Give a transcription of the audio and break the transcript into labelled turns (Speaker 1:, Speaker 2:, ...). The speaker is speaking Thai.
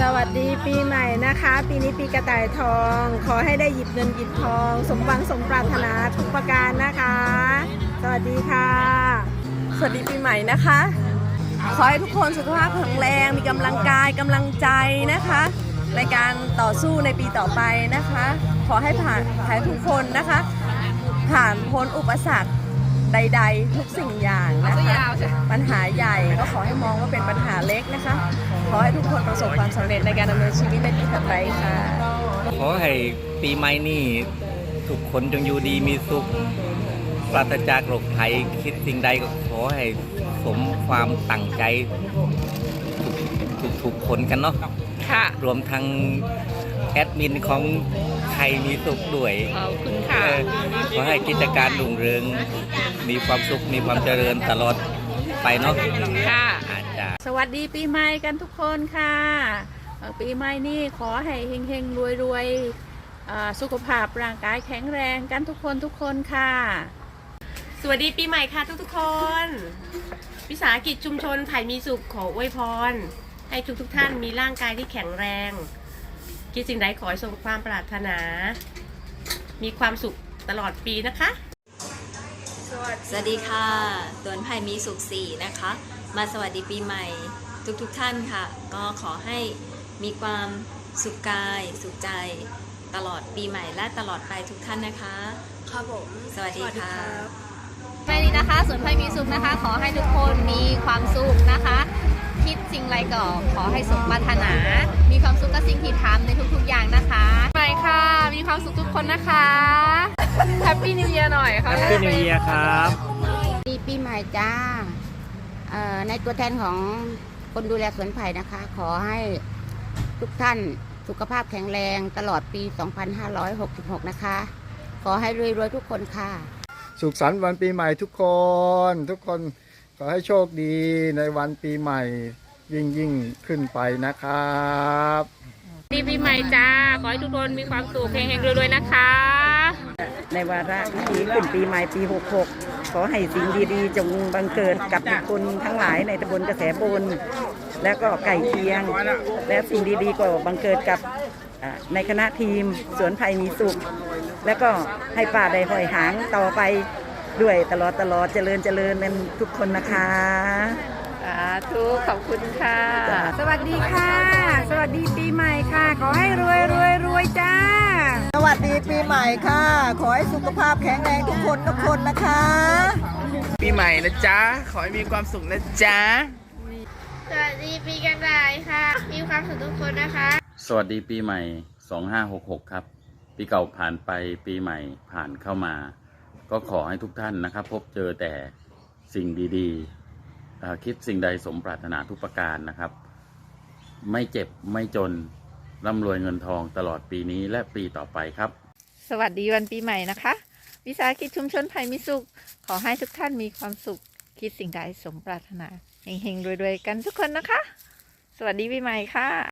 Speaker 1: สวัสดีปีใหม่นะคะ ปีนี้ปีกระต่ายทอง ขอให้ได้หยิบเงินหยิบทอง สมหวังสมปรารถนาทุกประการนะคะ สวัสดีค่ะ สวัสดีปีใหม่นะคะ ขอให้ทุกคนสุขภาพแข็งแรงมีกำลังกายกำลังใจนะคะในการต่อสู้ในปีต่อไปนะคะ ขอให้ผ่านขอให้ทุกคนนะคะ ผ่านพ้นอุปสรรคใด ๆ ทุกสิ่งอย่างนะคะ ปัญหาใหญ่ก็ขอให้มองว่าเป็นปัญหาเล็กนะคะ ขอให้ทุกคนประสบความสำเร็จในการดำเนินชีวิตในปีถัดไปค่ะ
Speaker 2: ขอให้ปีใหม่นี้ทุกคนจงอยู่ดีมีสุขปราศจากโรคภัยคิดสิ่งใดก็ขอให้สมความตั้งใจทุกทุกๆคนกันเนาะ
Speaker 3: ค่ะ
Speaker 2: รวมทั้งแอดมินของไทยมีสุขด้วย
Speaker 3: ขอบคุณค่ะ
Speaker 2: เออขอให้กิจการรุ่งเรือง มีความสุข มีความเจริญตลอด ไปเนาะ
Speaker 3: ค่ะ
Speaker 2: อาจจะ
Speaker 3: สวัสดีปีใหม่กันทุกคนค่ะเอ่อปีใหม่นี่ขอให้เฮงๆรวยๆอ่าสุขภาพร่างกายแข็งแรงกันทุกคนทุกคนค่ะ
Speaker 4: สวัสดีปีใหม่ค่ะทุกๆคนวิสาหกิจชุมชนไผ่มีสุขขออวยพร ให้ทุกๆท่านมีร่างกายที่แข็งแรง คิดสิ่งใดขอให้สมความปรารถนา มีความสุขตลอดปีนะคะ
Speaker 5: สวัสดีค่ะตวนไผ่มีสุขสีนะคะ มาสวัสดีปีใหม่ทุกๆทท่านค่ะ ก็ขอให้มีความสุขกาย สุขใจ ตลอดปีใหม่และตลอดไปทุกท่านนะคะ ครับผม สวัสดีค่ะ
Speaker 6: ไปดีนะคะส่วนไพ่มีสุขนะคะ ขอให้ทุกคนมีความสุขนะคะ คิดสิ่งไรก็ขอให้สมปรารถนา มีความสุขกับสิ่งที่ทำในทุกๆอย่างนะคะ
Speaker 3: ไปค่ะ มีความสุขทุกคนนะคะแฮ ปปี้นิวเยียร์หน่อยค่ะ
Speaker 2: แฮปปี้นิวเยียร์ครับ
Speaker 7: ปีปีใหม่จ้าเอ่อในตัวแทนของคนดูแลสวนไผ่นะคะ ขอให้ทุกท่านสุขภาพแข็งแรงตลอดปี 2566 นะคะ ขอให้รวยๆทุกคนค่ะ
Speaker 8: สุขสันต์วันปีใหม่ทุกคน ทุกคนขอให้โชคดีในวันปีใหม่ยิ่งยิ่งขึ้นไปนะครับ
Speaker 3: ดีปีใหม่จ้า ขอให้ทุกคนมีความสุขเฮงๆรวยๆนะคะ
Speaker 1: ในวาระที่ขึ้นปีใหม่ปี 66 ขอให้สิ่งดีๆ จงบังเกิดกับบุคคลทั้งหลายในตำบลกระแสบน และก็ไก่เคียง และสิ่งดีๆ ก็บังเกิดกับอ่าในคณะทีมสวนไผ่มีสุข แล้วก็ให้ป่าได้หอยหางต่อไปด้วยตลอดตลอดเจริญเจริญเป็นทุกคนนะคะ
Speaker 3: สาธุขอบคุณค่ะ
Speaker 1: สวัสดีค่ะ สวัสดีปีใหม่ค่ะ ขอให้รวยรวยรวยจ้า
Speaker 9: สวัสดีปี ใหม่ค่ะ ขอให้สุขภาพแข็งแรงทุกคนทุกคนนะคะ
Speaker 10: ปีใหม่นะจ๊ะ ขอให้มีความสุขนะจ๊ะ
Speaker 6: สวัสดีปีกระต่ายค่ะ มีความสุขทุกคนนะคะ
Speaker 11: สวัสดีปีใหม่ 2566 ครับ ปีเก่าผ่านไปปีใหม่ผ่านเข้ามา ก็ขอให้ทุกท่านนะครับ พบเจอแต่สิ่งดีๆเอ่อคิดสิ่งใดสมปรารถนาทุกประการนะครับ ไม่เจ็บไม่จนร่ำรวยเงินทองตลอดปีนี้และปีต่อไปครับ
Speaker 3: สวัสดีวันปีใหม่นะคะ วิสาหกิจชุมชนภัยมิสุข ขอให้ทุกท่านมีความสุข คิดสิ่งใดสมปรารถนาเฮงๆรวยๆกันทุกคนนะคะ สวัสดีปีใหม่ค่ะ